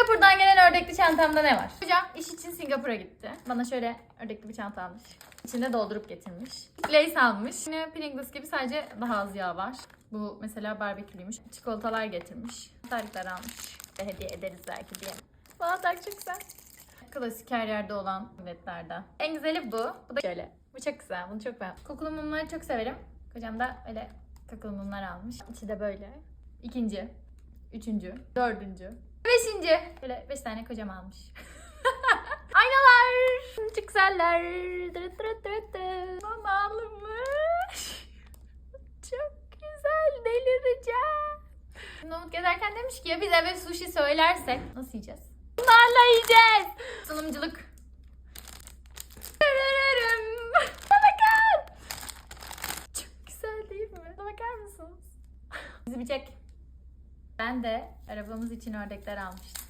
Singapur'dan gelen ördekli çantamda ne var? Hocam iş için Singapur'a gitti. Bana şöyle ördekli bir çanta almış. İçinde doldurup getirmiş. Lace almış. Yine Pringles gibi sadece daha az yağ var. Bu mesela barbekülüymüş. Çikolatalar getirmiş. Tarifler almış. Ve hediye ederiz belki diye. Valla çok güzel. Klasik her yerde olan ürünlerden. En güzeli bu. Bu da şöyle. Bu çok güzel. Bunu çok beğendim. Kokulu mumları çok severim. Kocam da öyle kokulu mumlar almış. İçi de böyle. İkinci. Üçüncü. Dördüncü. Beşinci. Böyle beş tane kocam almış. Aynalar. Dırıt. Mama alınmış. Çok güzel. Delireceğim. Umut gezerken demiş ki ya biz eve sushi söylersek nasıl yiyeceğiz? Bunlarla yiyeceğiz. Sunumculuk. Çok güzel değil mi? Bakar mısınız? Bizi bir çek. Ben de arabamız için ördekler almıştım.